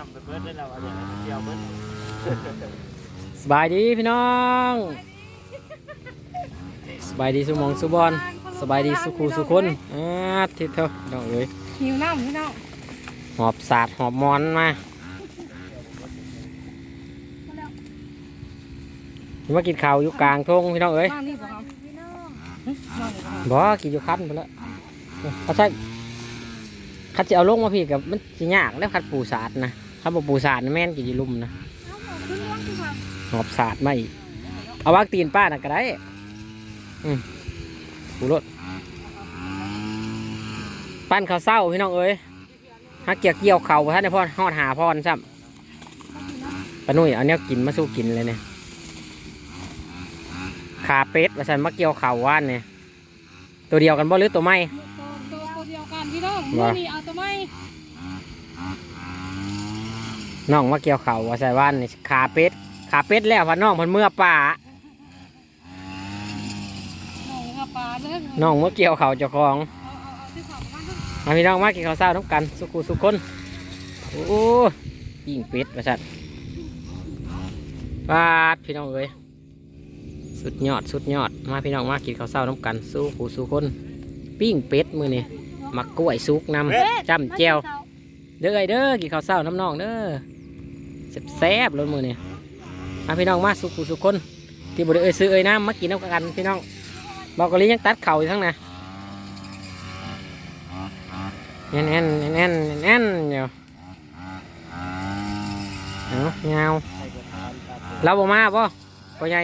ทำไปเบิดได้แล้วว่าอย่างนั้นเดียวเบิดสบายดีพี่น้องสบายดีสุหมองสุบอลสบายดีสุขูสุคนอ่าทิศเถอะน้องเอ้ยหิวน้ำพี่น้องหอบสาดหอบมอนมามากินข้าวอยู่กลางทงพี่น้องเอ้ยบ้างนี่บ่ครับหึนอนอยู่บ่ครับบ่กินอยู่คันไปแล้วเขาใช่คัดจะเอาลงมาพี่กับมันสิยากแล้วคัดปูสาดนะ คัดบ่ปูสาดนี่แม่นกินอยู่ลุ่มนะหอบสาดมาอีกเอาวางตีนป้าน่ะก็ได้อืมปูรถปั้นข้าวเศร้าพี่น้องเอ้ยฮักเกี่ยวเกี่ยวเข่าบ่ท่านได้พอฮอดหาพรซ้ำปานุ่ยเอาเนี้ยกินมาสู้กินเลยเนี่ยขาเป็ดว่าฉันมาเกี่ยวเข่าว่านเนี่ยตัวเดียวกันบ่หรือตัวไม่ตัวตัวเดียวกันพี่น้องว่ามื้อนี้เอาตัวไม้ น้องมาเกี่ยวเข่าว่าใส่ว่านนี่ขาเป็ดขาเป็ดแล้วพันน้องเพันเมื่อป่าน้องกับปลาเด้อน้องเมื่อเกี่ยวเข่าเจ้าของเอาเอาเอาที่เขาบ้านเด้อมาพี่น้องมากินข้าวเช้าน้ำกัน สุขุสุขคนโอ้ยิงเป็ดว่าสั่นปาดพี่น้องเอ้ยสุดยอดสุดยอดมาพี่น้องมากินข้าวเช้าน้ำกันสู้ผูสู้คนปิ้งเป็ดมือนี่มักกล้วยสุกนำจ้ำแจวเด้อไอเด้อกินข้าวเช้าน้ำน้องเด้อ แซ่บๆเลยมือนี่มาพี่น้องมาสุขุสุขคน ที่บริเอ้ยซื้อเอ้ยน้ำมากินน้ำกันพี่น้องบอกกะลียังตัดเข่าอยู่ทั้งน่ะแน่นแน่นแน่นแน่นเดี๋ยวเอาเงาใส่กระทานครับเราบ่มาป่ะพ่อใหญ่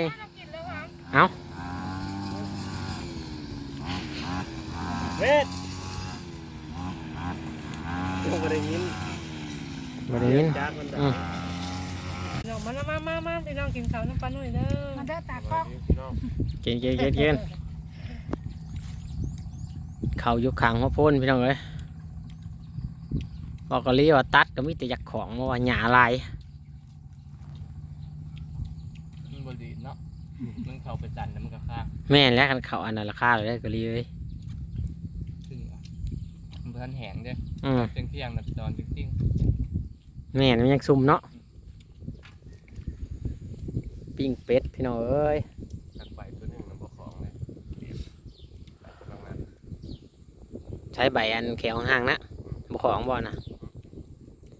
เอาเวทยังไม่ได้ยินบ่ได้ยินจา นมันอืมพี่น้องมามามามามาพี่น้องกินข้าวน้ำปลาหน่อยเด้อมาเด้อตากล้องพี่น้องกินกินกินกินเข่าอยู่ขังหัวโพ่นพี่น้องเอ้ยบอกกะลีว่าตัดก็มีแต่อยากของมาว่าหยาลายมันบดีเนาะมันเข้าไปจันแล้วมันก็ฆ่าแม่นแล้วคันเขาอันนั้นราคาเลยได้กะลีเลยซึ่งอะมันเพิ่นแห้งเด้อืมเที่ยงเที่ยงๆนะตอนจริงแม่นมันยังซุ่มเนาะ ปิ้งเป็ดพี่น้องเอ้ยๆตักไปตัวหนึงมันบ่ของเลยตักกำลังนั้นใช้ใบอันแขวห่างๆนะบ่ของบ่นะ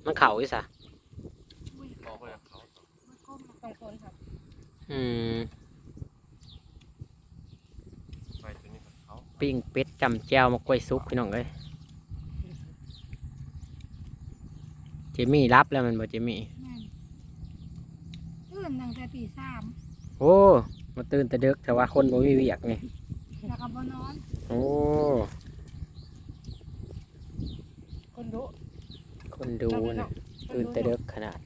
มันเข่าอยู่ซะบอกไปกับเขาสองคนครับอืมไปตัวนี้กับเขาปิ้งเป็ดจำแจวมากล้วยซุปพี่น้องเอ้ยเจมี่รับแล้วมันบ่เจมี่ แม่นตื่นตั้งแต่ตีสามโอ้มาตื่นแต่เด็กแต่ว่าคนบ่มีเวียกนี่แล้วก็บ่นอน โอ้คนดุคนดูนะตื่นแต่เด็กขนาด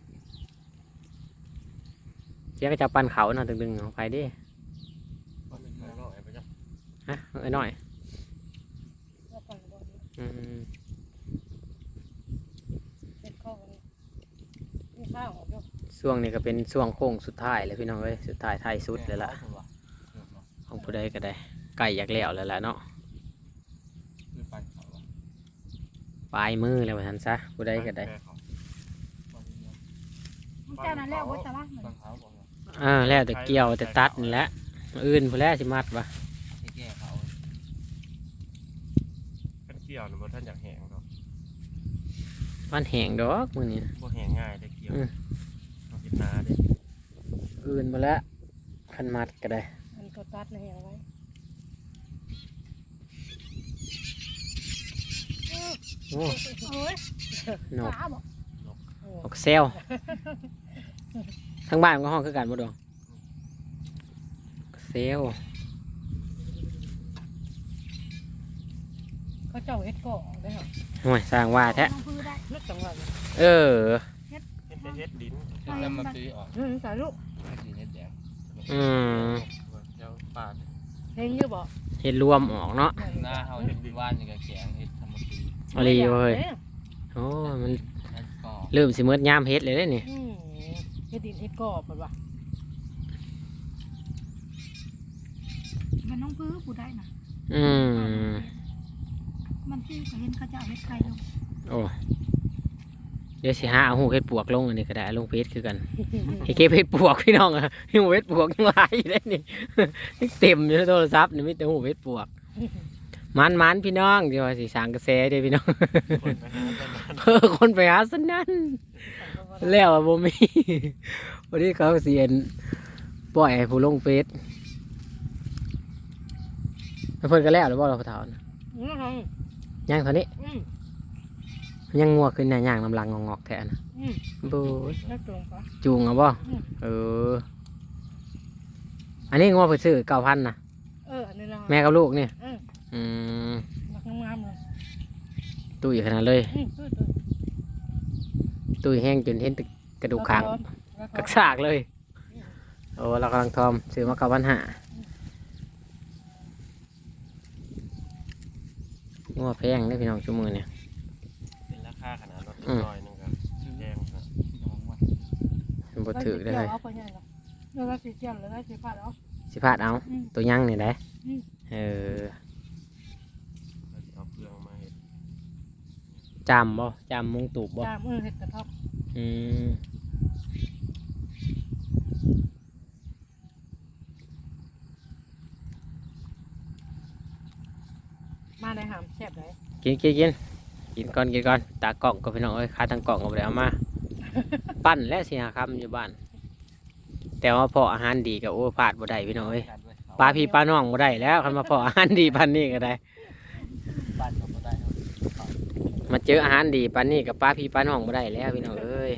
เจ๊ก็จะปั่นเขานะดึงๆของไปดิเอาไปข้างนอกเอาไปจ้ะฮะไอ้หน่อย แล้วก่อนบ่นี้ อืม เป็นข้อกันนี่ข้าวออกอยู่ ช่วงนี้ก็เป็นช่วงโค้งสุดท้ายเลยพี่น้องเอ้ยสุดท้ายท้ายสุดเลยละแม่นบ่เออบ่ของผู้ใดก็ได้ไก่อยากแล้วแล้วล่ะเนาะคือปันเขาอะปลายมือแล้วว่าทันซะผู้ใดก็ได้แม่เขาปันเขามันเจ้านั้นแล้วบ่ตะละปันเขาบอกว่าอ่าแล้วแต่เกี่ยวแต่ตัดนี่แหละอื่นผู้แรกสิมัดวะให้แก้เขาเป็นเกี่ยวนะบ่ท่านอยากแหงดอกมันแห้งดอกมือนี้นะบ่แหงง่ายได้เกี่ยวอืม ต้องคิดนาเด้อื่นมาแล้วคันมัดก็ได้มันก็ตัดในเอาไว้โอ้โอ้ยนกปลาบ่นกเซลทั้งบ้านก็ห้องคือกันบ่ดองเซลเขาเจ้าเฮ็ดก่อได้เหรอห่วยสร้างว่าแท้นึกจังหวะเออ เฮ็ดแต่เฮ็ดดินแล้วมาซื้อออกอืมสายลูกให้สิเฮ็ดแดงอืมเจ้าป่าเพลงอยู่บ่เฮ็ดรวมออกเนาะหน้าเฮาเฮ็ดว่านนี่ก็แข็งเฮ็ดธรรมดาอะไรเว้ยโอ้มันแล้วก็เริ่มสิเมิดยามเฮ็ดเลยเด้นี่อืมเฮ็ดดินเฮ็ดก่อเปิดว่ามันน้องพื้ผู้ได้นะอืมมันที่เห็นเขาจะเอาเล็กไก่ลงโอ้ เดี๋ยวสิหาเอาหูเฮ็ดปวกลงอันนี้ก็ได้ลงเพจคือกันให้เก็บเฮ็ดปวกพี่น้องอะหูเฮ็ดปวกยังหลายอยู่ได้นี่ยังเต็มอยู่ในโทรศัพท์นี่มีแต่หูเฮ็ดปวกมันมันพี่น้องเดี๋ยวว่าสิสร้างกระแสเด้อพี่น้องเออคนไปหาสนั่นแล้วอะบ่มีวันนี้เขาเสียนปล่อยให้ผู้ลงเฟซเพิ่นก็แล้วหรือบ่เราพะเฒ่านะอืมอืมย่างเท่านี้อืม ยังงัวขึ้นน่ะย่างลำลังงอกๆแท้นะอืมบูยแล้วตรงปะ จูงเอาบ่อืม เออ อันนี้งัวเพิ่นซื้อ9,000น่ะเอออันนี้เราแม่กับลูกนี่อืมอืมมักงามๆเลยตุ้ยขนาดเลย อืมเออเออตุ้ยแห้งจนเห็นแต่กระดูกคาง แล้วก็กักซากเลย โอ้เรากำลังทอมซื้อมา9,500งัวแพงเด้อพี่น้องชั่วมือเนี่ย เป็นราคาขนาดรถ อืมน้อยหนึงครับแพงครับมันบ่ถือได้เลเลยยเอาไปใหญ่เนาะแล้วก็สีเจียวแล้วก็สีฟ้าเอาสิพลาดเอา อืม ตัวยังนี่ได้อืม เออแล้วสิเอาเครื่องมาเฮ็ดจำบ่จำมุงตูบบ่จามเออเห็ดกระทบอืมมาในหามแซ่บไหนกินกินกิน กินก่อนกินก่อนตากล่องก็พี่น้องเอ้ยขาทางกล่องก็บ่ได้เอามา ปั้นและสิหาคำอยู่บ้าน แต่ว่าพออาหารดีก็โอ้พลาดบ่ได้พี่น้องเอ้ยปลาพี่ปลาน้องบ่ได้แล้วคันมาพออาหารดีปานนี้ก็ได้บ้านก็บ่ได้ครับมาเจออาหารดีปานนี้กับปลาพี่ปลาน้องบ่ได้แล้วพี่น้องเอ้ย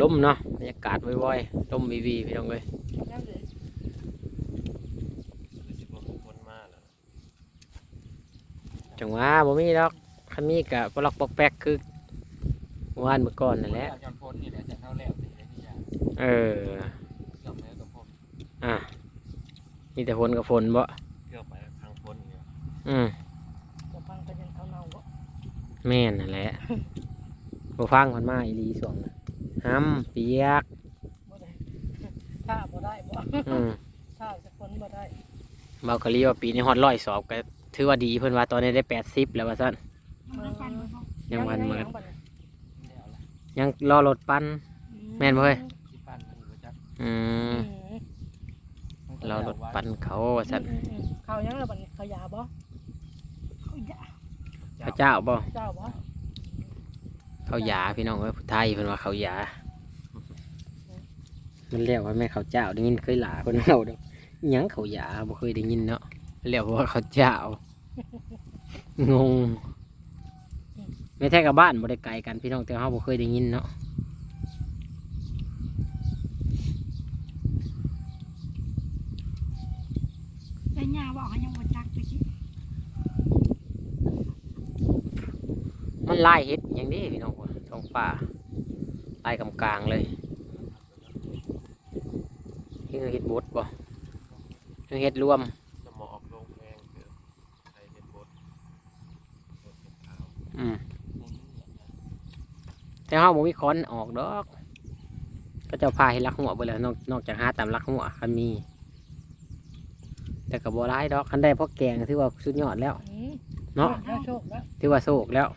ลมเนาะบรรยากาศว่อยๆลมวีวีพี่น้องเอ้ย แล้วเดี๋ยว คือสิบ่มีคนมาแล้ว จั งหวะบ่มีดอกคันมีกะปลอกปอกแป๊กคือวานเมื่อก่อนนั่นแหละจอนพ้นนี่แหละจะเข้าแล้วนี่แหละที่ยาเออเกือบแล้วกับผมอะมีแต่ฝนกับฝนบ่เกือบไปทางพ้นนี่อืมจะพังไปยังเอาเนาบ่แม่นนั่นแหละบ่ฟังคนมาอีหลีสวงน่ะห้ำเปียกบ่ได้ถ้าบ่ได้บ่อืมถ้าสักคนบ่ได้เบากะลีว่าปีนี้ฮอดร้อยสอบก็ ถือว่าดีเพิ่นว่าตอนนี้ได้แปดสิบแล้วว่าซั่นยังวันเหมือนบัดนี้แล้วละยังรอรถปั้นแม่นบ่เฮ้ยที่ปั้นมันอยู่จักอือืมมรอรถปั้นเขาว่าซั่นอืมอืมเขายังละบัดนี้เขายาบ่เขายาพระเจ้าบ่เจ้าบ่เขาหยาพี่น้องเอ้ยผู้ไทยเพิ่นว่าเขาหยามันเรียกว่าแม่เขาเจ้าได้ยินเคยหลาคนเราดอกอิหยังเขาหยาบ่เคยได้ยินเนาะ เรียกว่าเขาเจ้างง ไม่แท้กับบ้านบ่ได้ไกลกันพี่น้องแต่เฮาบ่เคยได้ยินเนาะแต่ย่าบอกให้ยังบ่จักตะกี้มันลายเฮ็ดอหย่างนี้พี่น้องว่าท้องป่าลายกำกลางเลยนี่คือเฮ็ดบดบ่นี่เฮ็ดรวม น้ำหมอออกโรงแพงเกือบใครเห็นบดบดเห็ดขาว อืมแต่เฮาบ่มีค้อนออกดอก ก็เจ้าพาให้ลักหัวไปแล้วนอกนอกจากหาตามลักหัวคันมี แต่ก็บ่ร้ายดอกคันได้เพราะแกงถือว่าสุดยอดแล้วอืมเนาะแล้วโชคแล้วถือว่าโศกแล้ว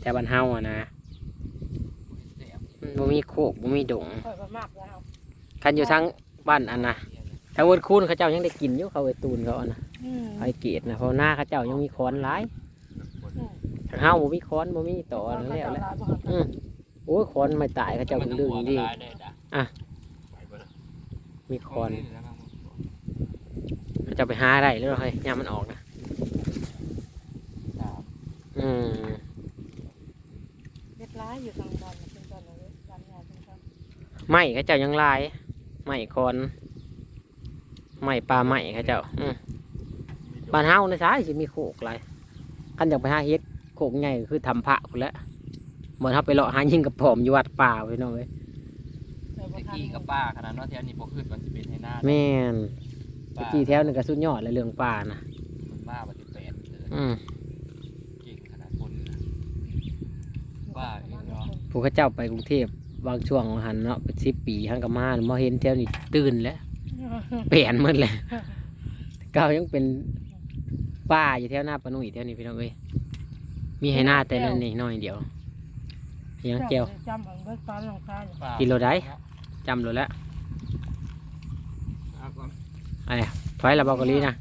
แต่บ้านเฮาอะนะมันบ่มีโคกบ่มีดงค่อยบ่มากแล้วคันอยู่ทางบ้านอันนะทางเวิร์ดคูนเขาเจ้ายังได้กินอยู่เขาไอ้ตูนเขาอะนะอืมไอ้เกตนะเพราะหน้าเขาเจ้ายังมีค้อนหลายอืมทาง เฮาบ่มีค้อนบ่มีต่อนั่นแล้วแหละอืมโอ้ยค้อนไม่ตายเขาเจ้าเป็นเรื่องดี อะไปบ่นะมีค้อนเขาเจ้าไปหาได้แล้วเฮ้ยยามมันออกนะอืมเรียบร้อยอยู่ทางบอลเป็นตอนนี้ร้านยาเป็นตอนไม่เขาเจ้ายังหลายไม่ค้อนไม่ปลาไม่เขาเจ้าอืมบ้านเฮาในซ้ายสิมีโคกหลายคันอยากไปหาเฮ็ด โคกใหญ่ก็คือทำพระพุ่นแหล้วบ่เฮาไปเลาะหายิงกับผอมอยู่วัดป่าพี่น้องเอ้ยเออบ่ตะทันกี้กับป้าขนาดเนาะที่อันนี้บ่ขึ้นมันสิเป็นให้หน้าแม่นป้ากี่แถวนึงก็สุดยอดเลยเรื่องป่านะมันมาบัดที่แปดเอออืมเก่งขนาดคนนะว่าเองเนาะผู้เขาเจ้าไปกรุงเทพบางช่วงหันเนาะเป็นสิบปีหันกับมามาเห็นแถวนี้ตื่นแล้วเปลี่ยนหมดเลยเก่ายังเป็นป้าอยู่แถวหน้าปะนุ่ยแถวนี้พี่น้องเอ้ย มีให้หน้าแต่นั่นนี่น้อยเดียวยังเจียวจำของเบิร์ดฟ้าหลังคาอยู่ปลากิโลได้จำเลยแล้วเอาก่อนไอ้ถอยละบอกกะลีนะ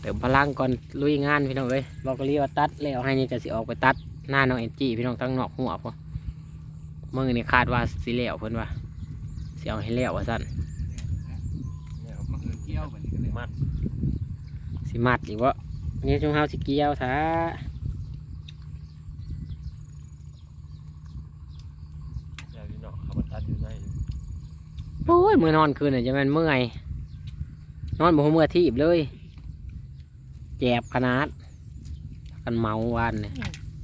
เติมพลังก่อนลุยงานพี่น้องเอ้ยบอกกะลีว่าตัดแล้วให้นี่ก็สิออกไปตัดหน้าน้องเอ็นจีพี่น้องทั้งนอกหัวพอมือนี่คาดว่าสิแล้วเพิ่นว่าสิเอาให้แล้วว่าสั่นเนี่ยมันคือเกี้ยวเหมือนกันเลยมัดสิมัดอีกวะ นี่จงเฮาสิเกี่ยวท้าอย่าพี่น้องเขามาตัดอยู่ในอยู่โอ้ยมือนอนคืนน่ะจะแมันเมื่อย นอนบ่หัวเมื่อทีบเลยแจบขนาด กันเมาวานเนี่ย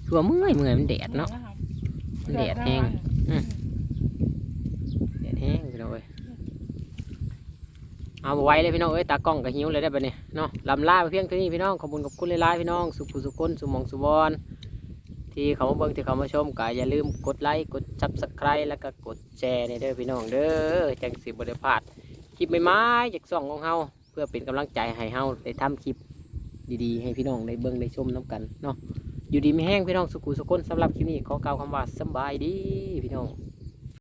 คือว่าเมื่อยเมื่อยมันแดดเนาะมันแดดแห้งแดดแห้งพี่น้องเอ้ย เอาไว้เลยพี่น้องเอ้ยตากล้องก็หิวเลยได้ปะเนี่ยเนาะลำลาไปเพียงเท่านี้พี่น้องขอบคุณขอบคุณหลายๆพี่น้องสุขผู้สุขคนสุมองสุบอนที่เขามาเบิ่งที่เขามาชมก็อย่าลืมกดไลค์กดซับสไครต์แล้วก็กดแชร์ในเด้อพี่น้องเด้อจังสิบ่ได้พลาดคลิปใหม่ๆจากช่องของเฮาเพื่อเป็นกำลังใจให้เฮาได้ทำคลิปดีๆ ให้พี่น้องได้เบิ่งได้ชมน้กันเนาะอยู่ดีไม่แห้งพี่น้องสุขุสุขคนสำหรับคลิปนี้ขอกล่าวคำว่าสบายดีพี่น้อง